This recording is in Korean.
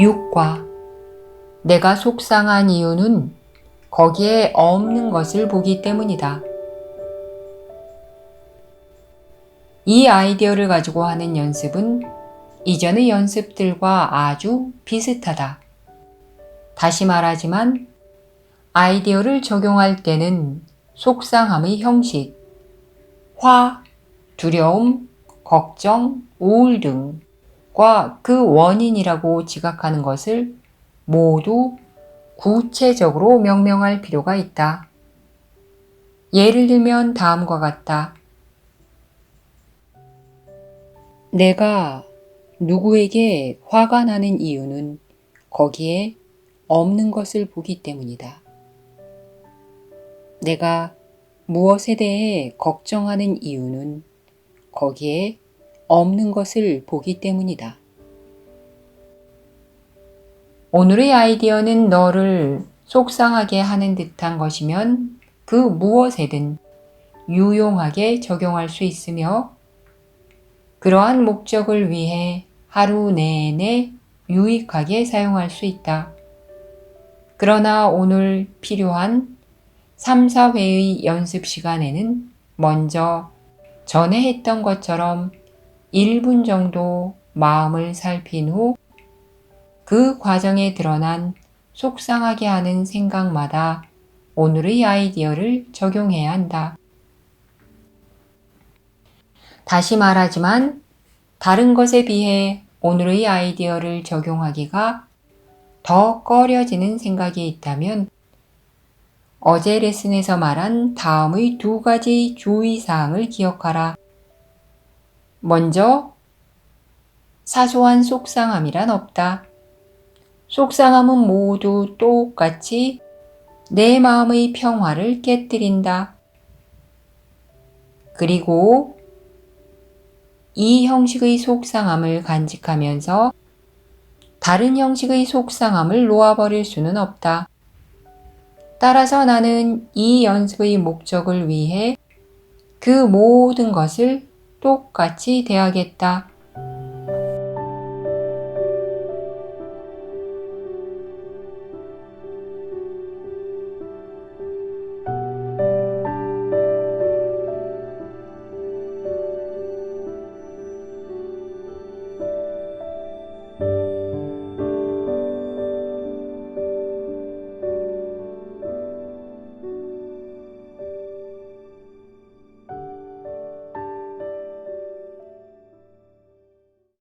6과 내가 속상한 이유는 거기에 없는 것을 보기 때문이다. 이 아이디어를 가지고 하는 연습은 이전의 연습들과 아주 비슷하다. 다시 말하지만 아이디어를 적용할 때는 속상함의 형식, 화, 두려움, 걱정, 우울 등 과그 원인이라고 지각하는 것을 모두 구체적으로 명명할 필요가 있다. 예를 들면 다음과 같다. 내가 누구에게 화가 나는 이유는 거기에 없는 것을 보기 때문이다. 내가 무엇에 대해 걱정하는 이유는 거기에 없는 것을 보기 때문이다. 오늘의 아이디어는 너를 속상하게 하는 듯한 것이면 그 무엇에든 유용하게 적용할 수 있으며 그러한 목적을 위해 하루 내내 유익하게 사용할 수 있다. 그러나 오늘 필요한 3, 4회의 연습 시간에는 먼저 전에 했던 것처럼 1분 정도 마음을 살핀 후 그 과정에 드러난 속상하게 하는 생각마다 오늘의 아이디어를 적용해야 한다. 다시 말하지만 다른 것에 비해 오늘의 아이디어를 적용하기가 더 꺼려지는 생각이 있다면 어제 레슨에서 말한 다음의 두 가지 주의사항을 기억하라. 먼저, 사소한 속상함이란 없다. 속상함은 모두 똑같이 내 마음의 평화를 깨뜨린다. 그리고 이 형식의 속상함을 간직하면서 다른 형식의 속상함을 놓아버릴 수는 없다. 따라서 나는 이 연습의 목적을 위해 그 모든 것을 똑같이 대하겠다.